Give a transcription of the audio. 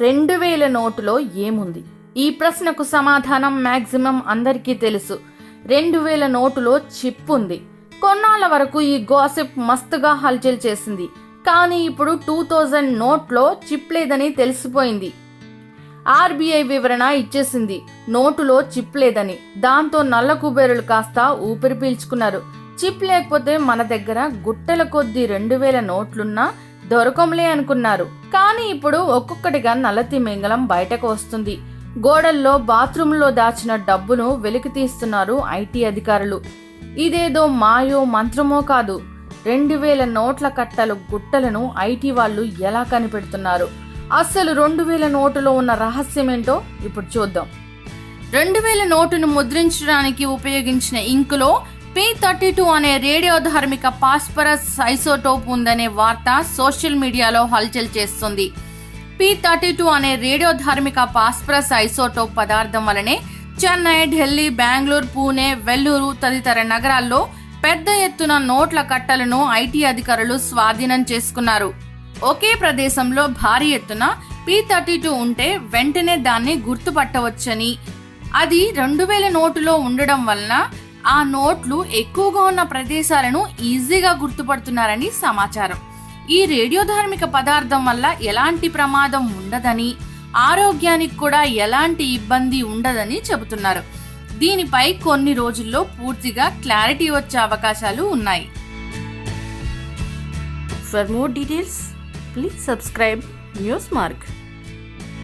రెండు వేల నోటులో ఏముంది? ఈ ప్రశ్నకు సమాధానం మ్యాక్సిమం అందరికీ తెలుసు. రెండు వేల నోటులో చిప్ ఉంది. కొన్నాళ్ళ వరకు ఈ గాసిప్ మస్తుగా హల్చల్ చేసింది. కానీ ఇప్పుడు టూ థౌజండ్ నోట్లో చిప్ లేదని తెలిసిపోయింది. ఆర్బీఐ వివరణ ఇచ్చేసింది. నోటులో చిప్ లేదని. దాంతో నల్ల కుబేరులు కాస్త ఊపిరి పీల్చుకున్నారు. చిప్ లేకపోతే మన దగ్గర గుట్టల కొద్ది రెండు వేల నోట్లున్నా దొరకంలే అనుకున్నారు. కానీ ఇప్పుడు ఒక్కొక్కటిగా నల్లతి మింగళం బయటకు వస్తుంది. గోడల్లో బాత్రూంలో దాచిన డబ్బును వెలికి తీస్తున్నారు ఐటీ అధికారులు. ఇదేదో మాయో మంత్రమో కాదు. రెండు వేల నోట్ల కట్టలు గుట్టలను ఐటీ వాళ్ళు ఎలా కనిపెడుతున్నారు? అస్సలు రెండు వేల నోటులో ఉన్న రహస్యమేంటో ఇప్పుడు చూద్దాం. రెండు వేల నోటును ముద్రించడానికి ఉపయోగించిన ఇంకులో పి థర్టీ టూ అనే రేడియో ధార్మిక పాస్పరస్ ఐసోటోప్ ఉందనే వార్త సోషల్ మీడియాలో హల్చల్ చేస్తుంది. పి థర్టీ టూ అనే రేడియో ధార్మిక పాస్పరస్ ఐసోటోప్ పదార్థం వలనే చెన్నై ఢిల్లీ బెంగళూరు పూణే వెల్లూరు తదితర నగరాల్లో పెద్ద ఎత్తున నోట్ల కట్టలను ఐటీ అధికారులు స్వాధీనం చేసుకున్నారు. ఒకే ప్రదేశంలో భారీ ఎత్తున పి థర్టీ టూ ఉంటే వెంటనే దాన్ని గుర్తుపట్టవచ్చని. అది రెండు వేల నోటులో ఉండడం వలన ఆ నోట్లు ఎక్కువగా ఉన్న ప్రదేశాలను ఈజీగా గుర్తుపడుతున్నారని సమాచారం. ఈ రేడియోధార్మిక పదార్థం వల్ల ఎలాంటి ప్రమాదం ఉండదని ఆరోగ్యానికి కూడా ఎలాంటి ఇబ్బంది ఉండదని చెబుతున్నారు. దీనిపై కొన్ని రోజుల్లో పూర్తిగా క్లారిటీ వచ్చే అవకాశాలు ఉన్నాయి. For more details please subscribe news mark